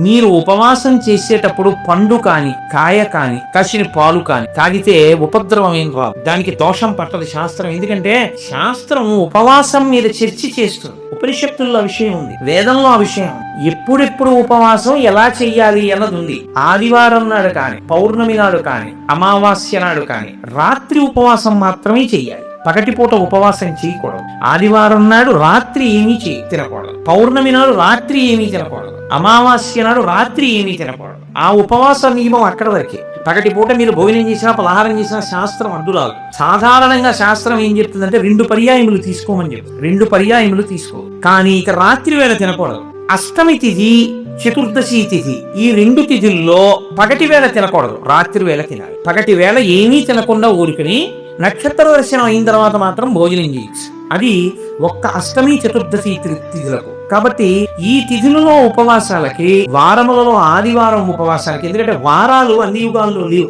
మీరు ఉపవాసం చేసేటప్పుడు పండు కాని కాయ కాని కసిన పాలు కాని తాగితే ఉపద్రవం ఏం కాదు. దానికి దోషం పట్టదు శాస్త్రం. ఎందుకంటే శాస్త్రం ఉపవాసం మీద చర్చ చేస్తుంది. ఉపనిషత్తుల్లో విషయం ఉంది. వేదంలో ఆ విషయం ఎప్పుడెప్పుడు ఉపవాసం ఎలా చెయ్యాలి అన్నది ఉంది. ఆదివారం నాడు కాని పౌర్ణమి నాడు కాని అమావాస్య నాడు కాని రాత్రి ఉపవాసం మాత్రమే చెయ్యాలి. పగటిపూట ఉపవాసం చేయకూడదు ఆదివారం నాడు రాత్రి ఏమీ చేయ. తినకూడదు. పౌర్ణమి నాడు రాత్రి ఏమీ తినకూడదు. అమావాస్య నాడు రాత్రి ఏమీ తినకూడదు. ఆ ఉపవాస నియమం అక్కడ వరకే. పగటి పూట మీరు భోజనం చేసినా పలహారం చేసినా శాస్త్రం అడ్డురాదు. సాధారణంగా శాస్త్రం ఏం చెప్తుందంటే రెండు పర్యాయములు తీసుకోమని చెప్తుంది. రెండు పర్యాయములు తీసుకో. కానీ ఇక రాత్రి వేళ తినకూడదు. అష్టమి తిథి చతుర్దశి తిథి ఈ రెండు తిథుల్లో పగటి వేళ తినకూడదు. రాత్రి వేళ తినాలి. పగటి వేళ ఏమీ తినకుండా ఊరుకుని నక్షత్ర దర్శనం అయిన తర్వాత మాత్రం భోజనం చేయొచ్చు. అది ఒక్క అష్టమి చతుర్దశి తిథులకు. కాబట్టి ఈ తిథులలో ఉపవాసాలకి వారములలో ఆదివారం ఉపవాసాలకి ఎందుకంటే వారాలు అన్ని యుగాల్లో లేవు.